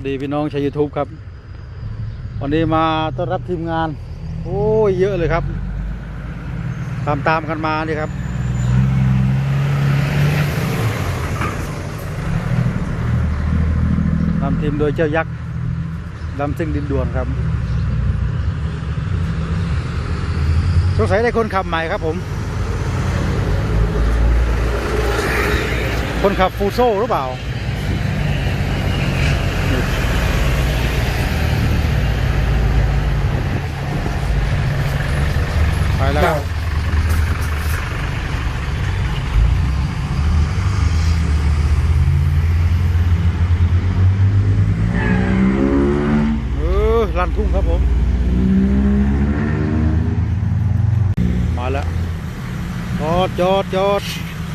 วัสดีพี่น้องชาวยูทูบครับ วันนี้มาต้อนรับทีมงาน โอ้ยเยอะเลยครับ ตามตามกันมานี่ครับนำทีมโดยเจ้ายักษ์ดำซิ่งดินด่วนครับ สงสัยได้คนขับใหม่ครับผม คนขับฟูโซ่หรือเปล่า ไปแล้วครับเออลันทุ่งครับผม มาแล้วจอดจอดจอด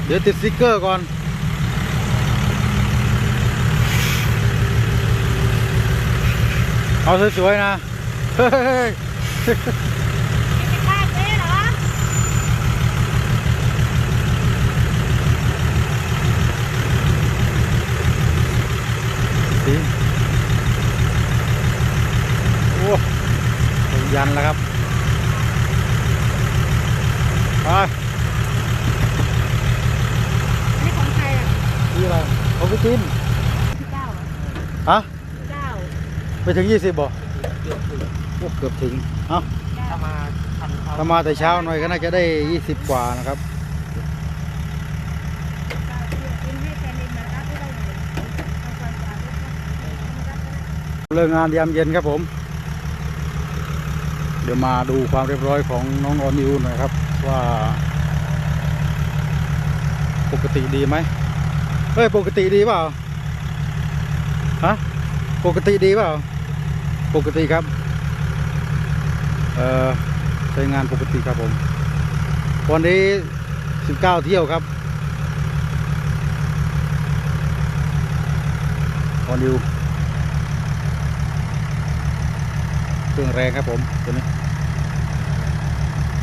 เดี๋ยวติดสติ๊กเกอร์ก่อนเอาสวยๆนะเฮ้ย ภาพเอ๊เหรอ สิโอ้เป็น ยันแล้วครับไปนี่ของใครอะนี่อะไรของพี่จินพี่เก้าเหรอฮะพี่เก้าไปถึงยี่สิบบ่โอ้เกือบถึงเอ้าเก้าถ้ามาทันเขาถ้ามาแต่เช้าหน่อยก็น่าจะได้ยี่สิบกว่านะครับกินให้แฟนเองมารับได้เลยเอาความสะอาดด้วยนะเลิกงานยามเย็นครับผม เดี๋ยวมาดูความเรียบร้อยของน้องออนิวหน่อยครับ ว่า ปกติดีไหมเฮ้ยปกติดีเปล่าฮะปกติดีเปล่า ปกติครับ เอ่อใช้งานปกติครับผม วันนี้สิบเก้าเที่ยวครับออนิว เครื่องแรงครับผมตัวนี้